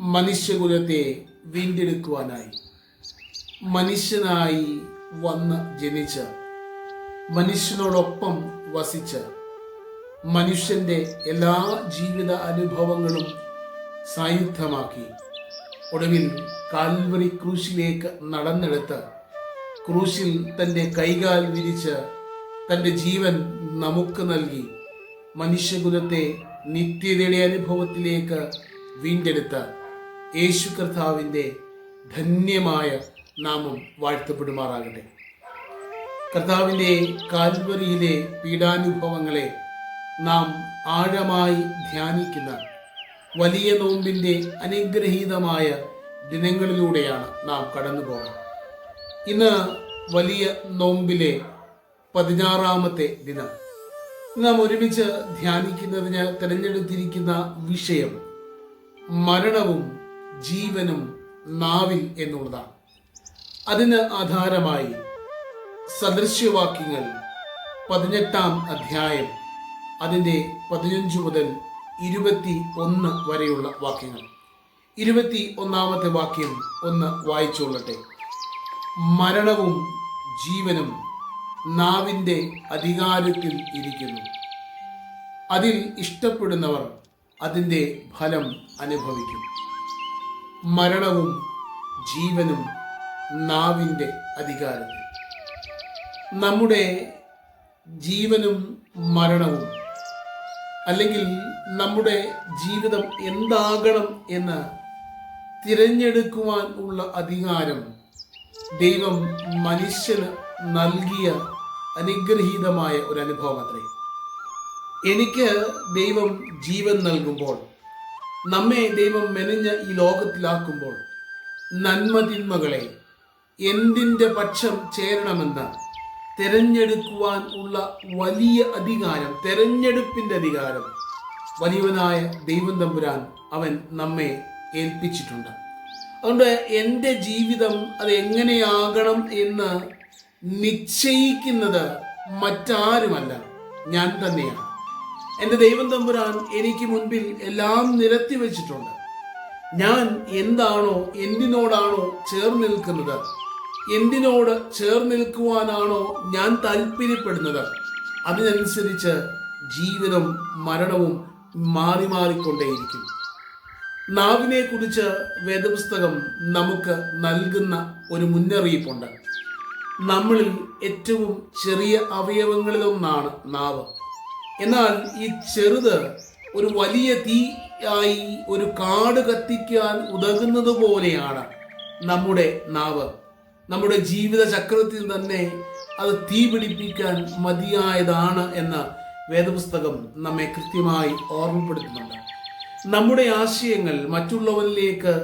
മനുഷ്യകുലത്തെ വീണ്ടെടുക്കുവാനായി. മനുഷ്യനായി വന്ന് ജനിച്ച മനുഷ്യനോടൊപ്പം വസിച്ച് മനുഷ്യന്റെ എല്ലാ ജീവിത അനുഭവങ്ങളും സായുധമാക്കി ഒടുവിൽ കാൽവറി ക്രൂശിലേക്ക് നടന്നെടുത്ത് ക്രൂശിൽ തന്റെ കൈകാൽ വിരിച്ച് തന്റെ ജീവൻ നമുക്ക് നൽകി മനുഷ്യകുലത്തെ നിത്യതയുടെ അനുഭവത്തിലേക്ക് വീണ്ടെടുത്ത യേശു കർത്താവിന്റെ ധന്യമായ നാമം വാഴ്ത്തപ്പെടുമാറാകട്ടെ. കർത്താവിന്റെ കാൽവരിയിലെ പീഡാനുഭവങ്ങളെ നാം ആഴമായി ധ്യാനിക്കുന്ന വലിയ നോമ്പിന്റെ അനുഗ്രഹീതമായ ദിനങ്ങളിലൂടെയാണ് നാം കടന്നു പോകുന്നത് ഇന്ന് വലിയ നോമ്പിലെ പതിനാറാമത്തെ ദിനം. നാം ഒരുമിച്ച് ധ്യാനിക്കുന്നതിന് തിരഞ്ഞെടുത്തിരിക്കുന്ന വിഷയം മരണവും ജീവനും നാവിൽ എന്നുള്ളതാണ്. അതിന് ആധാരമായി സദൃശ്യവാക്യങ്ങൾ പതിനെട്ടാം അധ്യായം അതിന്റെ പതിനഞ്ച് മുതൽ ഇരുപത്തി ഒന്ന് വരെയുള്ള വാക്യങ്ങൾ. ഇരുപത്തി ഒന്നാമത്തെ വാക്യം ഒന്ന് വായിച്ചുകൊള്ളട്ടെ. മരണവും ജീവനും നാവിന്റെ അധികാരത്തിൽ ഇരിക്കുന്നു. അതിൽ ഇഷ്ടപ്പെടുന്നവർ അതിന്റെ ഫലം അനുഭവിക്കും. മരണവും ജീവനും നാവിന്റെ അധികാരത്തിൽ. നമ്മുടെ ജീവനും മരണവും അല്ലെങ്കിൽ നമ്മുടെ ജീവിതം എന്താകണം എന്ന് തിരഞ്ഞെടുക്കുവാൻ ഉള്ള അധികാരം ദൈവം മനുഷ്യന് നൽകിയ അനുഗ്രഹീതമായ ഒരു അനുഭവം അത്രേ. എനിക്ക് ദൈവം ജീവൻ നൽകുമ്പോൾ നമ്മെ ദൈവം മെനഞ്ഞ ഈ ലോകത്തിലാക്കുമ്പോൾ നന്മ തിന്മകളെ എന്തിന്റെ പക്ഷം ചേരണമെന്ന് തിരഞ്ഞെടുക്കുവാൻ ഉള്ള വലിയ അധികാരം തെരഞ്ഞെടുപ്പിന്റെ അധികാരം വലിയവനായ ദൈവം തമ്പുരാൻ അവൻ നമ്മെ ഏൽപ്പിച്ചിട്ടുണ്ട്. അതുകൊണ്ട് എന്റെ ജീവിതം അത് എങ്ങനെയാകണം എന്ന് നിശ്ചയിക്കുന്നത് മറ്റാരുമല്ല ഞാൻ തന്നെയാണ്. എന്റെ ദൈവം തമ്പുരാൻ എനിക്ക് മുൻപിൽ എല്ലാം നിരത്തി വെച്ചിട്ടുണ്ട്. ഞാൻ എന്താണോ എന്തിനോടാണോ ചേർന്ന് നിൽക്കുന്നത് എന്തിനോട് ചേർന്ന് നിൽക്കുവാനാണോ ഞാൻ താല്പര്യപ്പെടുന്നത് അതിനനുസരിച്ച് ജീവിതം മരണവും മാറി മാറിക്കൊണ്ടേയിരിക്കും. നാവിനെ കുറിച്ച് വേദപുസ്തകം നമുക്ക് നൽകുന്ന ഒരു മുന്നറിയിപ്പുണ്ട്. നമ്മളിൽ ഏറ്റവും ചെറിയ അവയവങ്ങളിലൊന്നാണ് നാവ്. എന്നാൽ ഈ ചെറുത് ഒരു വലിയ തീ ആയി ഒരു കാട് കത്തിക്കാൻ ഉതകുന്നത് പോലെയാണ് നമ്മുടെ നാവ്. നമ്മുടെ ജീവിത ചക്രത്തിൽ തന്നെ അത് തീ പിടിപ്പിക്കാൻ മതിയായതാണ് എന്ന് വേദപുസ്തകം നമ്മെ കൃത്യമായി ഓർമ്മപ്പെടുത്തുന്നുണ്ട്. നമ്മുടെ ആശയങ്ങൾ മറ്റുള്ളവരിലേക്ക്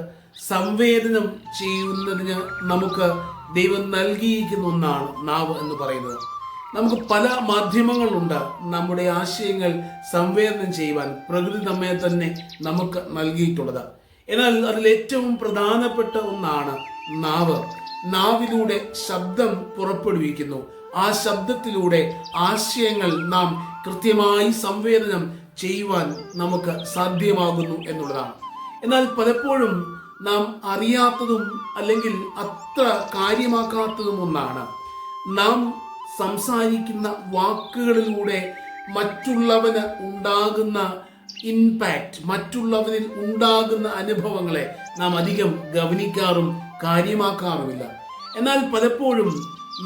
സംവേദനം ചെയ്യുന്നതിന് നമുക്ക് ദൈവം നൽകിയിരിക്കുന്ന ഒന്നാണ് നാവ് എന്ന് പറയുന്നത്. നമുക്ക് പല മാധ്യമങ്ങളുണ്ട് നമ്മുടെ ആശയങ്ങൾ സംവേദനം ചെയ്യുവാൻ പ്രകൃതി നമ്മെ തന്നെ നമുക്ക് നൽകിയിട്ടുള്ളത്. എന്നാൽ അതിൽ ഏറ്റവും പ്രധാനപ്പെട്ട ഒന്നാണ് നാവ്. നാവിലൂടെ ശബ്ദം പുറപ്പെടുവിക്കുന്നു. ആ ശബ്ദത്തിലൂടെ ആശയങ്ങൾ നാം കൃത്യമായി സംവേദനം ചെയ്യുവാൻ നമുക്ക് സാധ്യമാകുന്നു എന്നുള്ളതാണ്. എന്നാൽ പലപ്പോഴും നാം അറിയാത്തതും അല്ലെങ്കിൽ അത്ര കാര്യമാക്കാത്തതും ഒന്നാണ്. നാം സംസാരിക്കുന്ന വാക്കുകളിലൂടെ മറ്റുള്ളവന് ഉണ്ടാകുന്ന ഇമ്പാക്റ്റ് മറ്റുള്ളവരിൽ ഉണ്ടാകുന്ന അനുഭവങ്ങളെ നാം അധികം ഗവനിക്കാറും കാര്യമാക്കാറുമില്ല. എന്നാൽ പലപ്പോഴും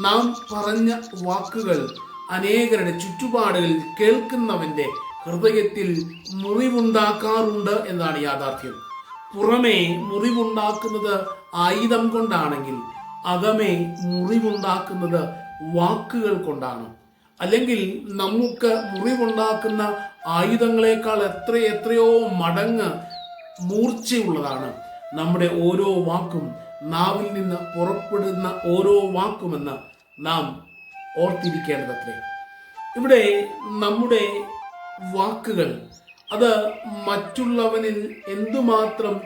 നാം പറഞ്ഞ വാക്കുകൾ അനേകരുടെ ചുറ്റുപാടുകളിൽ കേൾക്കുന്നവന്റെ ഹൃദയത്തിൽ മുറിവുണ്ടാക്കാറുണ്ട് എന്നാണ് യാഥാർത്ഥ്യം. പുറമേ മുറിവുണ്ടാക്കുന്നത് ആയുധം കൊണ്ടാണെങ്കിൽ അകമേ മുറിവുണ്ടാക്കുന്നത് വാക്കുകൾ കൊണ്ടാണ്. അല്ലെങ്കിൽ നമുക്ക് മുറിവുണ്ടാക്കുന്ന ആയുധങ്ങളെക്കാൾ എത്ര എത്രയോ മടങ്ങ് മൂർച്ചയുള്ളതാണ്. നമ്മുടെ ഓരോ വാക്കും നാവിൽ നിന്ന് പുറപ്പെടുന്ന ഓരോ വാക്കുമെന്ന് നാം ഓർത്തിരിക്കേണ്ടതത്രേ. ഇവിടെ നമ്മുടെ വാക്കുകൾ അത് മറ്റുള്ളവനിൽ എന്തുമാത്രം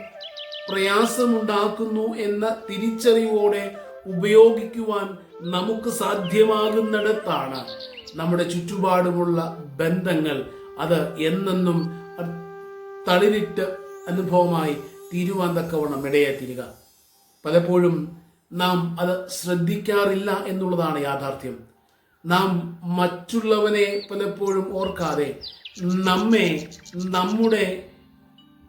പ്രയാസമുണ്ടാക്കുന്നു എന്ന തിരിച്ചറിവോടെ ഉപയോഗിക്കുവാൻ നമുക്ക് സാധ്യമാകുന്നിടത്താണ് നമ്മുടെ ചുറ്റുപാടുമുള്ള ബന്ധങ്ങൾ അത് എന്നെന്നും തളിരിട്ട് അനുഭവമായി തീരുവാൻ തക്കവണ്ണം ഇടയെത്തിരുക പലപ്പോഴും നാം അത് ശ്രദ്ധിക്കാറില്ല എന്നുള്ളതാണ് യാഥാർത്ഥ്യം. നാം മറ്റുള്ളവനെ പലപ്പോഴും ഓർക്കാതെ നമ്മെ നമ്മുടെ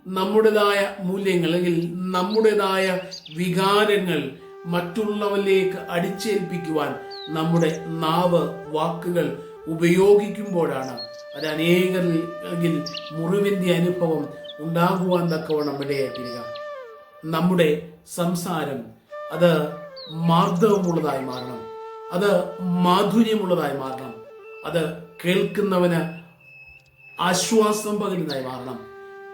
നമ്മുടേതായ മൂല്യങ്ങൾ അല്ലെങ്കിൽ നമ്മുടേതായ വികാരങ്ങൾ മറ്റുള്ളവരിലേക്ക് അടിച്ചേൽപ്പിക്കുവാൻ നമ്മുടെ നാവ് വാക്കുകൾ ഉപയോഗിക്കുമ്പോഴാണ് അത് അനേകരിൽ മുറിവിന്റെ അനുഭവം ഉണ്ടാകുവാൻ തക്കവണ്ണം ഇടയായിത്തീരുക നമ്മുടെ സംസാരം അത് മാർദ്ദവമുള്ളതായി മാറണം. അത് മാധുര്യമുള്ളതായി മാറണം. അത് കേൾക്കുന്നവന് ആശ്വാസം പകരുന്നതായി മാറണം.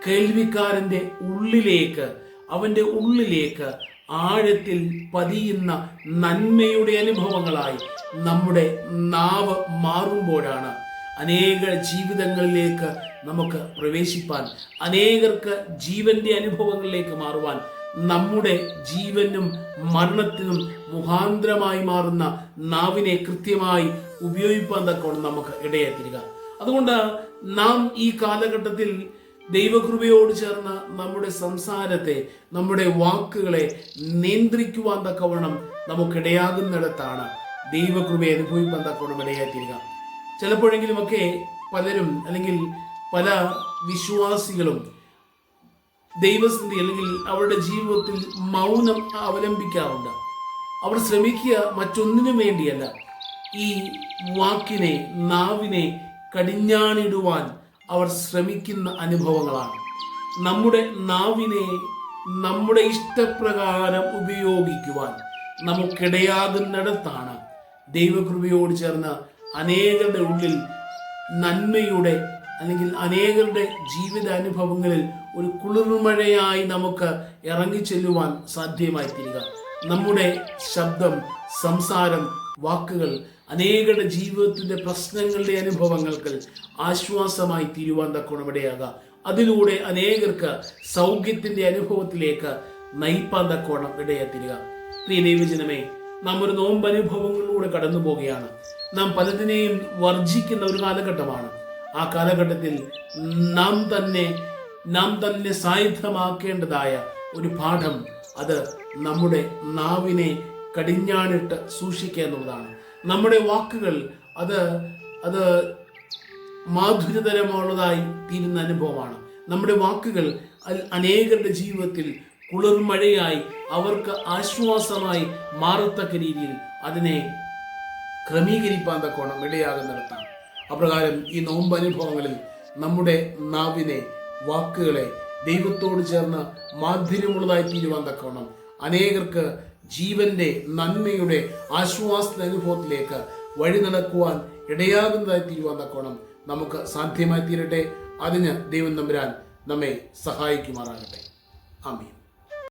കേൾവിക്കാരന്റെ ഉള്ളിലേക്ക് അവന്റെ ഉള്ളിലേക്ക് ആഴത്തിൽ പതിയുന്ന നന്മയുടെ അനുഭവങ്ങളായി നമ്മുടെ നാവ് മാറുമ്പോഴാണ് അനേക ജീവിതങ്ങളിലേക്ക് നമുക്ക് പ്രവേശിപ്പാൻ അനേകർക്ക് ജീവന്റെ അനുഭവങ്ങളിലേക്ക് മാറുവാൻ നമ്മുടെ ജീവനും മരണത്തിനും മുഖാന്തരമായി മാറുന്ന നാവിനെ കൃത്യമായി ഉപയോഗിക്കാൻ തക്കവണ്ണം നമുക്ക് ഇടയാത്തിരിക അതുകൊണ്ട് നാം ഈ കാലഘട്ടത്തിൽ ദൈവകൃപയോട് ചേർന്ന നമ്മുടെ സംസാരത്തെ നമ്മുടെ വാക്കുകളെ നിയന്ത്രിക്കുവാൻ തക്കവണ്ണം നമുക്കിടയാകുന്നിടത്താണ് ദൈവകൃപയെ അനുഭവിക്കാൻ തക്കവണ്ണം ഇടയാക്കിയിരിക്കുക ചിലപ്പോഴെങ്കിലുമൊക്കെ പലരും അല്ലെങ്കിൽ പല വിശ്വാസികളും ദൈവസ്ഥിതി അല്ലെങ്കിൽ അവരുടെ ജീവിതത്തിൽ മൗനം അവലംബിക്കാറുണ്ട്. അവർ ശ്രമിക്കുക മറ്റൊന്നിനു വേണ്ടിയല്ല. ഈ വാക്കിനെ നാവിനെ കടിഞ്ഞാണിടുവാൻ അവർ ശ്രമിക്കുന്ന അനുഭവങ്ങളാണ്. നമ്മുടെ നാവിനെ നമ്മുടെ ഇഷ്ടപ്രകാരം ഉപയോഗിക്കുവാൻ നമുക്കിടയാകുന്നിടത്താണ് ദൈവകൃപയോട് ചേർന്ന് അനേകരുടെ ഉള്ളിൽ നന്മയുടെ അല്ലെങ്കിൽ അനേകരുടെ ജീവിത അനുഭവങ്ങളിൽ ഒരു കുളിർമഴയായി നമുക്ക് ഇറങ്ങിച്ചെല്ലുവാൻ സാധ്യമായി തീരുക നമ്മുടെ ശബ്ദം സംസാരം വാക്കുകൾ അനേകരുടെ ജീവിതത്തിന്റെ പ്രശ്നങ്ങളുടെ അനുഭവങ്ങൾക്ക് ആശ്വാസമായി തീരുവാൻ തക്കോണം ഇടയാകാം അതിലൂടെ അനേകർക്ക് സൗഖ്യത്തിന്റെ അനുഭവത്തിലേക്ക് നയിപ്പാൻ തക്കോണം ഇടയാത്തിരിക. പ്രിയ ദൈവജനമേ നാം ഒരു നോമ്പ് അനുഭവങ്ങളിലൂടെ കടന്നു പോവുകയാണ്. നാം പലതിനെയും വർജിക്കുന്ന ഒരു കാലഘട്ടമാണ്. ആ കാലഘട്ടത്തിൽ നാം തന്നെ നാം തന്നെ സായുധമാക്കേണ്ടതായ ഒരു പാഠം അത് നമ്മുടെ നാവിനെ കടിഞ്ഞാണിട്ട് സൂക്ഷിക്കുക എന്നുള്ളതാണ്. നമ്മുടെ വാക്കുകൾ അത് അത് മാധുര്യതരമുള്ളതായി തീരുന്ന അനുഭവമാണ്. നമ്മുടെ വാക്കുകൾ അനേകരുടെ ജീവിതത്തിൽ കുളിർമഴയായി അവർക്ക് ആശ്വാസമായി മാറത്തക്ക രീതിയിൽ അതിനെ ക്രമീകരിപ്പാൻ തക്കോണം ഇടയാകുന്നിടത്താണ്. അപ്രകാരം ഈ നോമ്പ് അനുഭവങ്ങളിൽ നമ്മുടെ നാവിനെ വാക്കുകളെ ദൈവത്തോട് ചേർന്ന് മാധുര്യമുള്ളതായി തീരുവാൻ തക്കോണം അനേകർക്ക് ജീവന്റെ നന്മയുടെ ആശ്വാസ അനുഭവത്തിലേക്ക് വഴി നടക്കുവാൻ ഇടയാകുന്നതായി തീരുവാൻ തക്കോണം നമുക്ക് സാധ്യമായി തീരട്ടെ. അതിന് ദൈവം നമ്പരാൻ നമ്മെ സഹായിക്കുമാറാകട്ടെ. ആമീൻ.